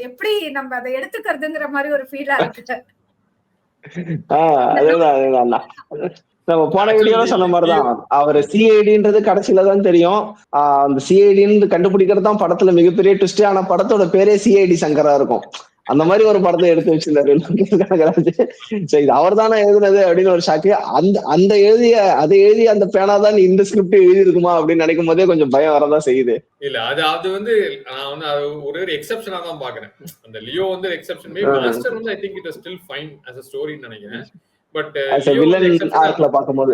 எப்படி நம்ம அதை எடுத்துக்கிறதுங்கிற மாதிரி ஒரு ஃபீலா இருக்கு. ஆஹ் அதேதான் அதேதான். நம்ம போன வீடியோல சொன்ன மாதிரிதான். அவர் சிஐடின்றது கடைசியில தான் தெரியும். ஆஹ் அந்த சிஐடின்னு கண்டுபிடிக்கிறது தான் படத்துல மிகப்பெரிய ட்விஸ்ட் ஆனா படத்தோட பேரே சிஐடி சங்கரா இருக்கும். அந்த மாதிரி ஒரு படத்தை எடுத்து வச்சிருந்தாரு. கனகராஜ் சரி இது அவர் தானே எழுதுனது அப்படின்னு ஒரு ஷாக்கு அந்த அந்த எழுதிய அதை எழுதிய அந்த பேனா தான் இந்த ஸ்கிரிப்ட் எழுதி இருக்குமா அப்படின்னு நினைக்கும் போதே கொஞ்சம் பயம் வரதான் செய்யுது. இல்ல அது அது வந்து நான் வந்து அது ஒரே ஒரு எக்ஸப்ஷனா தான் பாக்குறேன் அந்த லியோ வந்து எக்ஸப்ஷன். மாஸ்டர் வந்து I think it still fine as a ஸ்டோரின்னு நினைக்கிறேன். பட் ஆர்க்ல பார்க்கும்போது.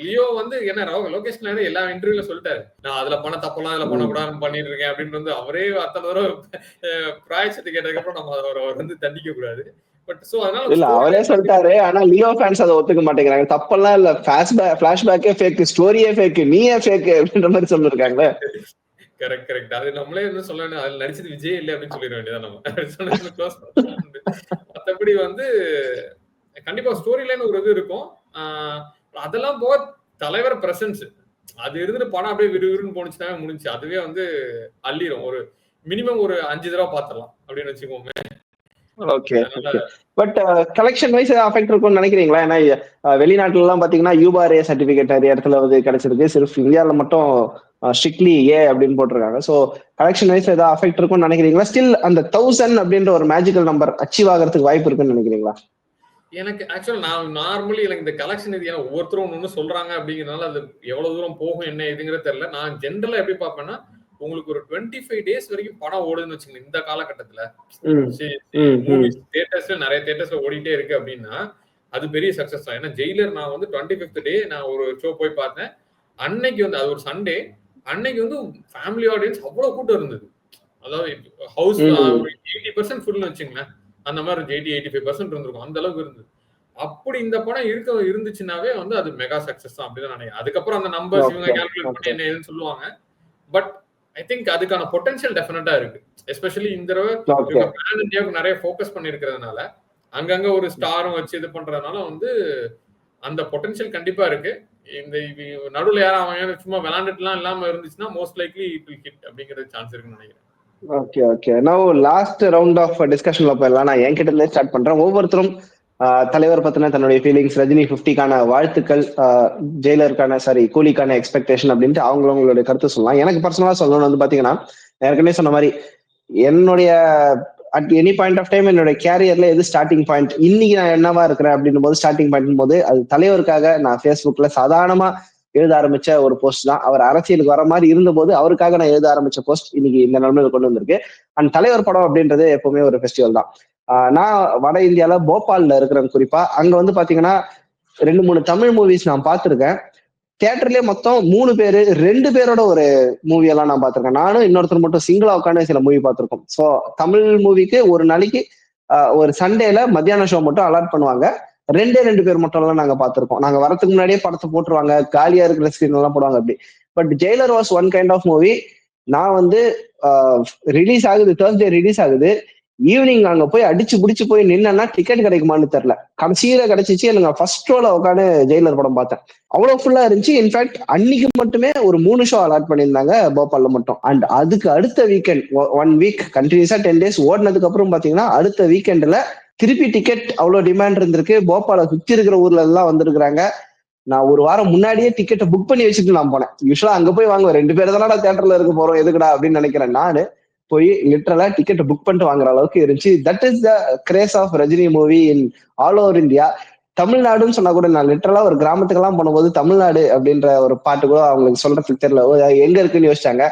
லியோ வந்து என்ன லோகேஷ் நாயுடு எல்லா இன்டர்வியூல சொல்லிட்டாரு. நான் அதுல பண்ண தப்பெல்லாம் இதுல பண்ணக்கூடாதுன்னு பண்ணிட்டு இருக்கேன் அப்படின்னு வந்து அவரே அத்தனை தடவை பிராயச்சத்தை கேட்டதுக்கு அப்புறம் நம்ம அவரை வந்து தண்டிக்க கூடாது. பட் சோ அதனால இல்ல அவரே சொல்லிட்டாரு. ஆனா லியோ ஃபேன்ஸ் அதை ஒத்துக்க மாட்டேங்கிறாங்க. தப்பெல்லாம் இல்ல. பிளாஷ்பேக் பிளாஷ்பேக்கே ஃபேக் ஸ்டோரியே ஃபேக் நீயே ஃபேக் அப்படின்ற மாதிரி சொல்லிருக்காங்களே. கரெக்ட் கரெக்ட் அது நம்மளே வந்து சொல்ல வேண்டிய அதுல நடிச்சது விஜய் இல்லை அப்படின்னு சொல்லிட வேண்டியதான் நம்ம. [LAUGHS] மத்தபடி வந்து கண்டிப்பா ஸ்டோரி லைன் ஒரு இது இருக்கும். அதெல்லாம் போக தலைவர் பிரசன்ஸ் அது இருந்துட்டு படம் அப்படியே விறுவிறுன்னு போனுச்சுனாவே முடிஞ்சு. அதுவே வந்து அள்ளிரும். ஒரு மினிமம் ஒரு அஞ்சு தடவை பாத்திரலாம் அப்படின்னு வச்சுக்கோங்க okay but collection wise affect இருக்கும்னு நினைக்கிறீங்களா? ஏன்னா வெளிநாட்டுல எல்லாம் பாத்தீங்கன்னா யூபாரே சர்டிபிகேட் நிறைய இடத்துல வந்து கிடைச்சிருக்கு. சிர்ஃப் இந்தியால மட்டும் ஸ்ட்ரிக்ட்லி ஏ அப்படின்னு போட்டிருக்காங்க. சோ கலெக்ஷன் வைஸ் ஏதாவது அஃபெக்ட் இருக்கும்னு நினைக்கிறீங்களா? ஸ்டில் அந்த தௌசண்ட் அப்படின்ற ஒரு மேஜிக்கல் நம்பர் அச்சீவ் ஆகிறதுக்கு வாய்ப்பு இருக்குன்னு நினைக்கிறீங்களா? எனக்கு ஆக்சுவலா நான் நார்மலி எனக்கு இந்த கலெக்ஷன் இது ஏன்னா ஒவ்வொருத்தரும் ஒன்று ஒன்று சொல்றாங்க அப்படிங்கிறனால அது எவ்வளவு தூரம் போகும் என்ன இதுங்கிறது தெரியல. நான் ஜென்ரலா எப்படி பார்ப்பேன்னா உங்களுக்கு ஒரு டுவெண்ட்டி ஃபைவ் டேஸ் வரைக்கும் படம் ஓடுதுன்னு வச்சுக்கோங்க இந்த காலகட்டத்துல. தியேட்டர்ஸ்ல நிறைய தியேட்டர்ஸ்ல ஓடிட்டே இருக்கு அப்படின்னா அது பெரிய சக்சஸ் தான். ஏன்னா ஜெயிலர் நான் வந்து டுவெண்ட்டி ஃபிஃப்த் டே நான் ஒரு ஷோ போய் பார்த்தேன். அன்னைக்கு வந்து அது ஒரு சண்டே அன்னைக்கு வந்து ஃபேமிலி ஆடியன்ஸ் அவ்வளவு கூட்டம் இருந்தது. அதாவது ஹவுஸ். ஒரு எயிட்டி பர்சன்ட் ஃபுல்னு வச்சுங்களேன் அந்த மாதிரி எயிட்டி எயிட்டி ஃபைவ் பர்சன்ட் இருந்திருக்கும். அந்த அளவுக்கு இருந்தது. அப்படி இந்த படம் இருக்க இருந்துச்சுனாவே வந்து அது மெகா சக்சஸ் தான் அப்படின்னு நினைக்கிறேன். அதுக்கப்புறம் அந்த நம்பர்ஸ் Okay, இவங்க கால்குலேட் பண்ணி. என்ன ஏதுன்னு சொல்லுவாங்க. பட் ஐ திங்க் அதுக்கான பொட்டன்ஷியல் டெஃபினட்டா இருக்கு. எஸ்பெஷலி இந்த தடவை நிறைய ஃபோக்கஸ் பண்ணிருக்கிறதுனால அங்கங்க ஒரு ஸ்டாரும் வச்சு இது பண்றதுனால வந்து அந்த பொட்டன்ஷியல் கண்டிப்பா இருக்கு. இந்த நடுவில் யாரும் அவன் சும்மா விளாண்டுட்டுலாம் இல்லாம இருந்துச்சுன்னா most likely it will hit அப்படிங்கிற சான்ஸ் இருக்குன்னு நினைக்கிறேன். ஓகே ஓகே நான் லாஸ்ட் ரவுண்ட் ஆஃப் டிஸ்கஷன்ல போயிடலாம். நான் என்கிட்ட இருந்தே ஸ்டார்ட் பண்றேன். ஒவ்வொருத்தரும் தலைவர் பத்தின தன்னுடைய ஃபீலிங்ஸ் ரஜினி பிப்டிக்கான வாழ்த்துக்கள் ஜெயிலருக்கான சாரி கூலிக்கான எக்ஸ்பெக்டேஷன் அப்படின்ட்டு அவங்களுடைய கருத்து சொல்லலாம். எனக்கு பர்சனலா சொல்லணும் வந்து பாத்தீங்கன்னா ஏற்கனவே சொன்ன மாதிரி என்னுடைய at any point of time என்னோட கேரியர்ல எது ஸ்டார்டிங் பாயிண்ட் இன்னைக்கு நான் என்னவா இருக்கிறேன் அப்படின்னும் போது ஸ்டார்டிங் பாயிண்ட் போது அது தலைவருக்காக நான் ஃபேஸ்புக்ல சாதாரணமா எழுத ஆரம்பிச்ச ஒரு போஸ்ட் தான். அவர் அரசியலுக்கு வர மாதிரி இருந்தபோது அவருக்காக நான் எழுத ஆரம்பிச்ச போஸ்ட் இன்னைக்கு இந்த நிலைமையில கொண்டு வந்திருக்கு. அண்ட் தலைவர் படம் அப்படின்றது எப்பவுமே ஒரு ஃபெஸ்டிவல் தான். நான் வட இந்தியால போபால்ல இருக்கிறேன் குறிப்பா. அங்க வந்து பாத்தீங்கன்னா ரெண்டு மூணு தமிழ் மூவிஸ் நான் பார்த்துருக்கேன். தியேட்டர்லயே மொத்தம் மூணு பேரு ரெண்டு பேரோட ஒரு மூவி எல்லாம் நான் பார்த்திருக்கேன். நானும் இன்னொருத்தர் மட்டும் சிங்கிளா உட்காந்து சில மூவி பார்த்திருக்கோம். ஸோ தமிழ் மூவிக்கு ஒரு நாளைக்கு ஒரு சண்டேல மத்தியான ஷோ மட்டும் அலாட் பண்ணுவாங்க. ரெண்டே ரெண்டு பேர் மட்டும் எல்லாம் நாங்க பார்த்திருக்கோம். நாங்க வரதுக்கு முன்னாடியே படத்தை போட்டுருவாங்க. காலியா இருக்கிற ஸ்கிரீன் எல்லாம் போடுவாங்க அப்படி. But Jailer was one kind of movie நான் வந்து ரிலீஸ் ஆகுது தேர்ஸ்டே ரிலீஸ் ஆகுது. ஈவினிங் அங்க போய் அடிச்சு பிடிச்சு போய் நின்னா டிக்கெட் கிடைக்குமான்னு தெரியல. கடைசியில கிடைச்சிச்சு எனக்கு ஃபர்ஸ்ட் ரோல உட்காந்து ஜெயிலர் படம் பார்த்தேன். அவ்வளவு ஃபுல்லா இருந்துச்சு. இன்ஃபேக்ட் அன்னைக்கு மட்டுமே ஒரு மூணு ஷோ அலாட் பண்ணியிருந்தாங்க போபால்ல மட்டும். அண்ட் அதுக்கு அடுத்த வீக்கெண்ட் ஒன் வீக் கண்டினியூஸா டென் டேஸ் ஓடினதுக்கு அப்புறம் பாத்தீங்கன்னா அடுத்த வீக்கெண்ட்ல திருப்பி டிக்கெட் அவ்வளோ டிமாண்ட் இருந்திருக்கு. போபாலை சுற்றி இருக்கிற ஊர்ல எல்லாம் வந்திருக்கிறாங்க. நான் ஒரு வாரம் முன்னாடியே டிக்கெட்டை புக் பண்ணி வச்சுட்டு நான் போனேன். யூஸ்வலா அங்க போய் வாங்குவேன். ரெண்டு பேர் தானடா தேட்டர்ல இருக்க போறோம். எதுக்குடா அப்படின்னு நினைக்கிறேன். நான் போய் லிட்டரலா டிக்கெட் புக் பண்ணிட்டு வாங்குற அளவுக்கு இருந்துச்சு. That is the craze of Rajini movie in all over India தமிழ்நாடுன்னு சொன்னா கூட நான் லிட்டரலா ஒரு கிராமத்துக்கெல்லாம் போனபோது தமிழ்நாடு அப்படின்ற ஒரு பாட்டு கூட அவங்களுக்கு சொல்றதுக்கு தெரியல எங்க இருக்குன்னு யோசிச்சாங்க.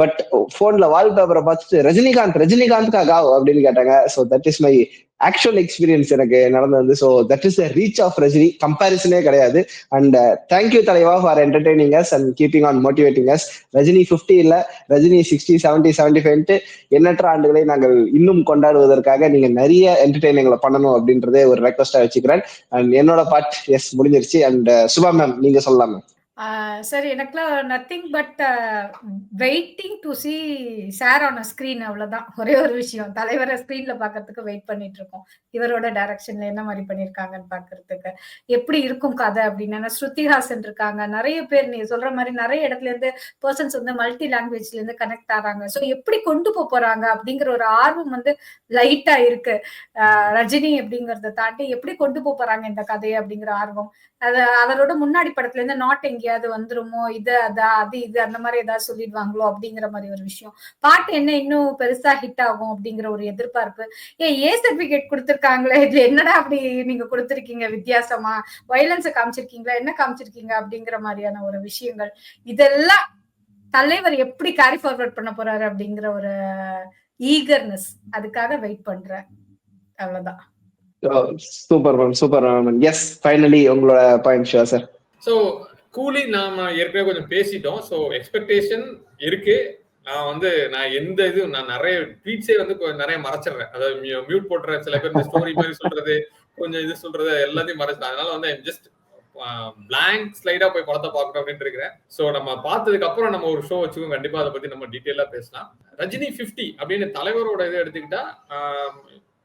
பட் போன்ல வால்பேப்பரை பார்த்துட்டு ரஜினிகாந்த் ரஜினிகாந்த்காக? அப்படின்னு கேட்டாங்க. So that is my actual experience எனக்கு நடந்து வந்து so that is the reach of Rajini கம்பாரிசனே கிடையாது. அண்ட் தேங்க்யூ uh, தலைவா for entertaining us and keeping on motivating us Rajini fifty இல்லை ரஜினி சிக்ஸ்டி செவன்டி செவன்டி ஃபைவ்ட்டு எண்ணற்ற ஆண்டுகளை நாங்கள் இன்னும் கொண்டாடுவதற்காக நீங்கள் நிறைய என்டர்டைனிங்களை பண்ணணும் அப்படின்றதே ஒரு ரெக்வஸ்டாக வச்சுக்கிறேன். அண்ட் என்னோட பார்ட் எஸ் முடிஞ்சிருச்சு. அண்ட் uh, சுபா மேம் நீங்கள் சொல்லலாம் மேம் சரி எனக்குலாம் nothing but waiting to see sir on screen அவ்வளோதான் ஒரே ஒரு விஷயம். தலைவரை ஸ்க்ரீனில் பார்க்கறதுக்கு வெயிட் பண்ணிட்டு இருக்கோம். இவரோட டைரக்ஷன்ல என்ன மாதிரி பண்ணியிருக்காங்கன்னு பார்க்கறதுக்கு. எப்படி இருக்கும் கதை அப்படின்னு. ஸ்ருதிஹாசன் இருக்காங்க. நிறைய பேர் நீ சொல்ற மாதிரி நிறைய இடத்துல இருந்து பர்சன்ஸ் வந்து மல்டி லாங்குவேஜ்ல இருந்து கனெக்ட் ஆறாங்க. ஸோ எப்படி கொண்டு போக போறாங்க அப்படிங்கிற ஒரு ஆர்வம் வந்து லைட்டா இருக்கு. ரஜினி அப்படிங்கிறத தாண்டி எப்படி கொண்டு போக போறாங்க இந்த கதையை அப்படிங்கிற ஆர்வம். அது அவரோட முன்னாடி படத்துல இருந்து நாட் எங்கேயாவது வந்துருமோ இது அதா அது இது அந்த மாதிரி ஏதாவது சொல்லிடுவாங்களோ அப்படிங்கிற மாதிரி ஒரு விஷயம். பாட்டு என்ன இன்னும் பெருசா ஹிட் ஆகும் அப்படிங்கிற ஒரு எதிர்பார்ப்பு. ஏன் ஏ சர்டிபிகேட் கொடுத்துருக்காங்களே இதுல என்னடா அப்படி நீங்க கொடுத்துருக்கீங்க வித்தியாசமா? வயலன்ஸை காமிச்சிருக்கீங்களா? என்ன காமிச்சிருக்கீங்க அப்படிங்கிற மாதிரியான ஒரு விஷயங்கள். இதெல்லாம் தலைவர் எப்படி கேரி ஃபார்வர்ட் பண்ண போறாரு அப்படிங்கிற ஒரு ஈகர்னஸ் அதுக்காக வெயிட் பண்றேன் அவ்வளவுதான். Super ma'am super ma'am yes finally உங்களோட point show sir so Coolie நாம ஏற்கனவே கொஞ்சம் பேசிட்டோம். ஸோ எக்ஸ்பெக்டேஷன் இருக்கு. நான் வந்து நான் எந்த இது நான் நிறைய ட்வீட்ஸே வந்து நிறைய மறைச்சிடுறேன். அதாவது மியூட் போட்டுறேன் சில பேர் இந்த ஸ்டோரி மாதிரி சொல்றது கொஞ்சம் இது சொல்றது எல்லாத்தையும் மறைச்சிட்டேன். அதனால வந்து ஜஸ்ட் பிளாங்க் ஸ்லைடா போய் படத்தை பார்க்கணும் அப்படின்னு இருக்கிறேன். ஸோ நம்ம பார்த்ததுக்கு அப்புறம் நம்ம ஒரு ஷோ வச்சுக்கோம் கண்டிப்பா அதை பத்தி நம்ம டீட்டெயிலா பேசலாம். ரஜினி பிப்டி அப்படின்னு தலைவரோட இதை எடுத்துக்கிட்டா um,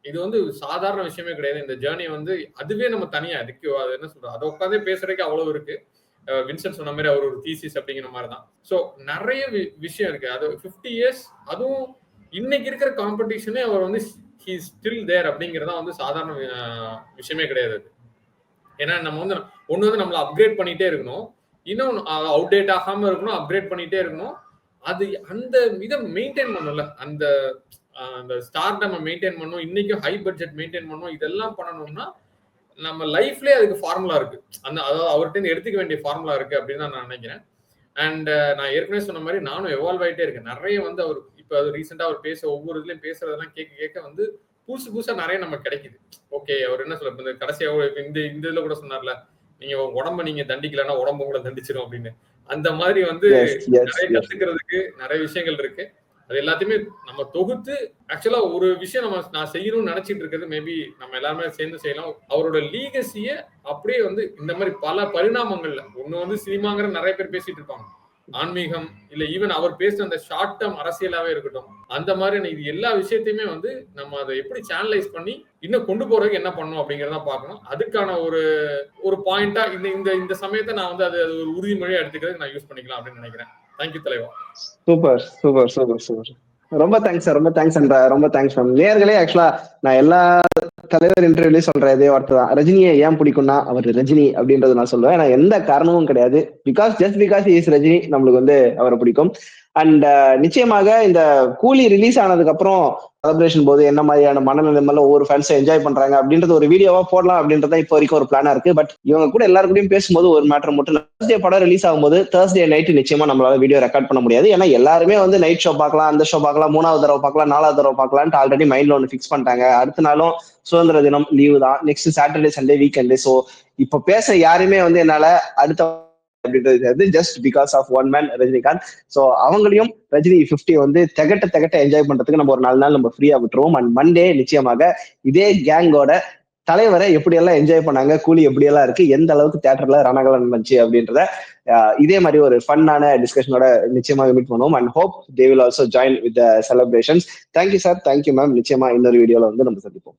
இது வந்து சாதாரண விஷயமே கிடையாது. இந்த ஜேர்னி வந்து அதுவே நம்ம தனியா அதுக்கு அது என்ன சொல்றது? அதை உட்காந்தே பேசுறதுக்கு அவ்வளவு இருக்கு. வின்சென்ட் சொன்ன மாதிரி அவர் ஒரு தீசிஸ் அப்படிங்கிற மாதிரி தான் ஸோ நிறைய விஷயம் இருக்கு. அது ஃபிஃப்டி இயர்ஸ் அதுவும் இன்னைக்கு இருக்கிற காம்படிஷனே அவர் வந்து ஹி ஸ்டில் தேர் அப்படிங்கிறதா வந்து சாதாரண விஷயமே கிடையாது அது. ஏன்னா நம்ம வந்து ஒன்று வந்து நம்மளை அப்கிரேட் பண்ணிகிட்டே இருக்கணும். இன்னும் அவுடேட் ஆகாமல் இருக்கணும் அப்கிரேட் பண்ணிகிட்டே இருக்கணும். அது அந்த இதை மெயின்டைன் பண்ணல அந்த அந்த ஸ்டார் நம்ம மெயின்டைன் பண்ணணும். இன்னைக்கும் ஹை பட்ஜெட் மெயின்டைன் பண்ணணும். இதெல்லாம் பண்ணணும்னா நம்ம லைஃப்லயே அதுக்கு ஃபார்முலா இருக்கு. அந்த அதாவது அவர்கிட்ட எடுத்துக்க வேண்டிய ஃபார்முலா இருக்கு அப்படின்னு நான் நினைக்கிறேன். அண்ட் நான் ஏற்கனவே சொன்ன மாதிரி நானும் எவால்வ் ஆயிட்டே இருக்கேன். நிறைய வந்து அவர் இப்போ அது ரீசெண்டா அவர் பேச ஒவ்வொரு இதுலயும் பேசுறதெல்லாம் கேட்க கேட்க வந்து புதுசு புதுசா நிறைய நம்ம கிடைக்குது. ஓகே அவர் என்ன சொல்ல இந்த கடைசியா இந்த இந்த இதுல கூட சொன்னார்ல நீங்க உடம்ப நீங்க தண்டிக்கலன்னா உடம்பு கூட தண்டிச்சிடும் அப்படின்னு. அந்த மாதிரி வந்து நிறைய கத்துக்கிறதுக்கு நிறைய விஷயங்கள் இருக்கு. அது எல்லாத்தையுமே நம்ம தொகுத்து ஆக்சுவலா ஒரு விஷயம் நம்ம நான் செய்யணும்னு நினைச்சிட்டு இருக்கிறது மேபி நம்ம எல்லாருமே சேர்ந்து செய்யலாம். அவரோட லீகசிய அப்படியே வந்து இந்த மாதிரி பல பரிணாமங்கள்ல ஒண்ணு வந்து சினிமாங்கிற நிறைய பேர் பேசிட்டு இருப்பாங்க. ஆன்மீகம் இல்ல ஈவன் அவர் பேசின அந்த ஷார்ட் டேர்ம் அரசியலாவே இருக்கட்டும் அந்த மாதிரி இது எல்லா விஷயத்தையுமே வந்து நம்ம அதை எப்படி சேனலைஸ் பண்ணி இன்னும் கொண்டு போறதுக்கு என்ன பண்ணும் அப்படிங்கறத பார்க்கணும். அதுக்கான ஒரு ஒரு பாயிண்டா இந்த இந்த இந்த சமயத்தை நான் வந்து அது அது ஒரு உறுதிமொழியா எடுத்துக்கிறதுக்கு நான் யூஸ் பண்ணிக்கலாம் அப்படின்னு நினைக்கிறேன். தேங்க்யூ தலைவா. சூப்பர் சூப்பர் சூப்பர் சூப்பர் ரொம்ப தேங்க்ஸ் சார் ரொம்ப தேங்க்ஸ் அண்ட் ரொம்ப தேங்க்ஸ் மேம் நேர்களே ஆக்சுவலா நான் எல்லா தலைவர் இன்டர்வியூலயும் சொல்றேன் இதே வார்த்தை தான். ரஜினியை ஏன் பிடிக்கும்னா அவர் ரஜினி அப்படின்றது நான் சொல்லுவேன். நான் எந்த காரணமும் கிடையாது. Because just because is Rajini நம்மளுக்கு வந்து அவரை பிடிக்கும். அண்ட் uh, நிச்சயமாக இந்த கூலி ரிலீஸ் ஆனதுக்கு அப்புறம் செலிப்ரேஷன் போது என்ன மாதிரியான மனநிலைமையில ஒவ்வொரு ஃபேன்ஸை என்ஜாய் பண்றாங்க அப்படின்றது ஒரு வீடியோவா போடலாம் அப்படின்றத இப்போ வரைக்கும் ஒரு பிளானா இருக்கு. பட் இவங்க கூட எல்லாரு பேசும்போது ஒரு மேட்டர் மட்டும் தேர்ஸ்டே படம் ரிலீஸ் ஆகும்போது தேர்ஸ்டே நைட் நிச்சயமா நம்மளால வீடியோ ரெக்கார்ட் பண்ண முடியாது. ஏன்னா எல்லாருமே வந்து நைட் ஷோ பார்க்கலாம் அந்த ஷோ பார்க்கலாம் மூணாவது தடவை பார்க்கலாம் நாலாவது தடவை பார்க்கலாம்னு ஆல்ரெடி மைண்ட்ல ஒன்று ஃபிக்ஸ் பண்ணிட்டாங்க. அடுத்த நாளும் சுதந்திர தினம் லீவு தான். Next Saturday Sunday weekend so இப்போ பேச யாருமே வந்து என்னால அடுத்த அப்படின்றது just because of one man Rajinikanth. So அவங்களையும் ரஜினி ஃபிஃப்டி வந்து திகட்ட திகட்ட என்ஜாய் பண்றதுக்கு நம்ம ஒரு நாலு நாள் நம்ம ஃப்ரீயா விட்டுருவோம். அண்ட் மண்டே நிச்சயமாக இதே கேங்கோட தலைவரை எப்படியெல்லாம் என்ஜாய் பண்ணாங்க கூலி எப்படியெல்லாம் இருக்கு எந்த அளவுக்கு தேட்டர்ல ரணகலம் வந்துச்சு அப்படின்றத இதே மாதிரி ஒரு ஃபன்னான டிஸ்கஷனோட நிச்சயமாக மீட் பண்ணுவோம். And hope they will also join with celebrations thank you sir thank you ma'am நிச்சயமா இன்னொரு வீடியோல வந்து நம்ம சந்திப்போம்.